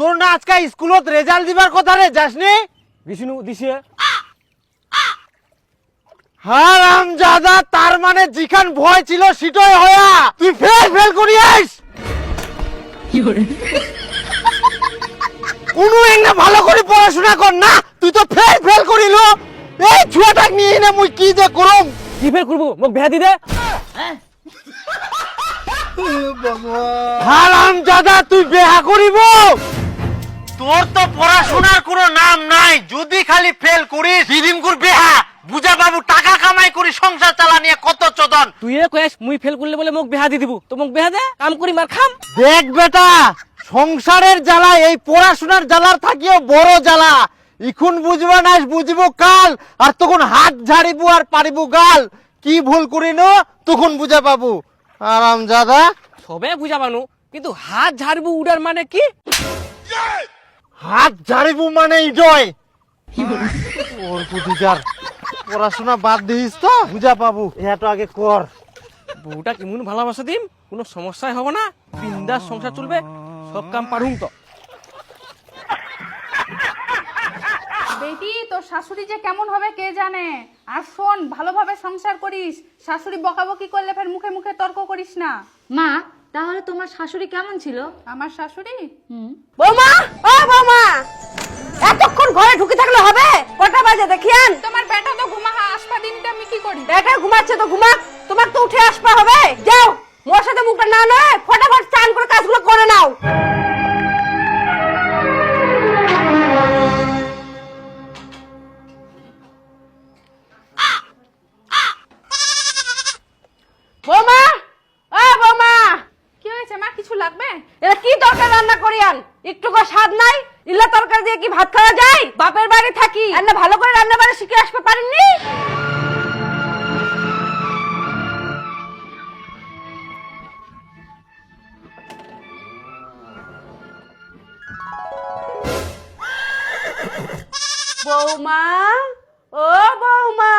তোর না আজকে স্কুলত রেজাল্ট দিবার কথা রে যাসনি? দিছিনু দিছে। হারাম জাদা তার মানে যেখান ভয় ছিল সেটাই হয়া। তুই ফেল ফেল করি আইস কোনো একটা ভালো করে পড়াশোনা কর না তুই তো ফেল ফেল করিল। এই ছুয়াটাক নিয়ে না মুই কি যে করম? কি ফের করব? মোক বেহা দি দে। হারাম জাদা তুই বেহা করিব বেহা বুঝা বাবু টাকা কামাই করি সংসার চালা নিয়ে কত চোদন। তুই কয়েস মুই ফেল করলে বলে মোক বেহা দি দিব। তো মোক বেহা দে কাম করি মার খাম। দেখ বেটা সংসারের জ্বালা এই পড়াশোনার জ্বালার থাকিও বড় জ্বালা। ইখুন বুঝবা না বুঝব কাল আর তখন হাত ঝাড়িবো আর পারিব গাল। কি ভুল করিনো তখন বুঝা পাবো আরাম জাদা। সবে বুঝাবানু কিন্তু হাত ঝাড়বু উড়ার মানে কি? হাত ঝাড়িবো মানে ইডয় ওর কুটিকার পড়াশোনা বাদ দিস তো বুঝা পাবো। এটা আগে কর। বউটা কেমন ভালোবাসা দিম? কোনো সমস্যাই হবে না? বিন্দাস সংসার চলবে সব কাম পারুম তো। বেটি তোর শাশুড়ি যে কেমন হবে কে জানে? আর শোন ভালোভাবে সংসার করিস। শাশুড়ি বকাবকি করলে ফের মুখে মুখে তর্ক করিস না। মা তাহলে তোমার শাশুড়ি কেমন ছিল? আমার শাশুড়ি? বৌমা! ও বৌমা! এতক্ষণ ঘরে ঢুকে থাকলে হবে? কটা বাজে? দেখিয়ান তোমার বেটা তো ঘুমা আসপা দিনটা আমি কি করি? বেটা ঘুমাচ্ছে তো ঘুমা তোমার তো উঠে আসপা হবে। যাও। মোর সাথে মুখটা না নয় লাগবে? এটা কি তরকারি রান্না করিয়ান একটু কো স্বাদ নাই? ইল্লা তরকারি দিয়ে কি ভাত খাওয়া যায়? বাপের বাড়ি থাকি। আর না ভালো করে রান্না বাড়ি শিখে আসতে পারেননি? বৌমা ও বৌমা।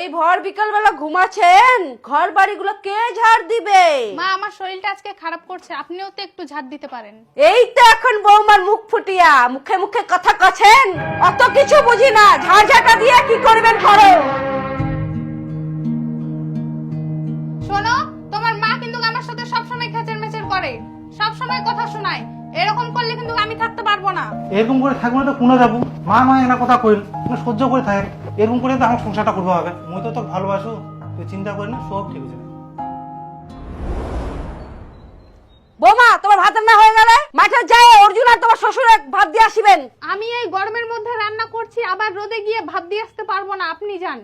এই! ভর বিকাল বেলা ঘুমাচ্ছেন? ঘর বাড়িগুলো কে ঝাড় দিবে? মা আমার শরীরটা আজকে খারাপ করছে আপনিও তো একটু ঝাড় দিতে পারেন। এই তো এখন বৌমার মুখ ফুটিয়া মুখে মুখে কথা কছেন অত কিছু বুঝি না ঝাড়ঝাটা দিয়ে কি করবেন করো? শোনো তোমার মা কিন্তু আমার সাথে সবসময় খেচের মেচের করে সবসময় কথা শোনায় এরকম করলে কিন্তু আমি থাকতে পারব না। এরকম করে থাকব না তো কোনো যাব? মা মা একটা কথা কইল তুমি সহ্য করে থাকে এরকম করে তো আমার সংসারটা করব হবে। মুই তো তোকে ভালোবাসো তুই চিন্তা করি না সব ঠিক আছে বৌমা, তোমার ভাত রান্না হয়ে গেলে মাঠে যায় অর্জুন আর তোমার শ্বশুরে ভাত দিয়ে আসিবেন। আমি এই গরমের মধ্যে রান্না করছি, আবার রোদে গিয়ে ভাত দিয়ে আসতে পারব না, আপনি যান।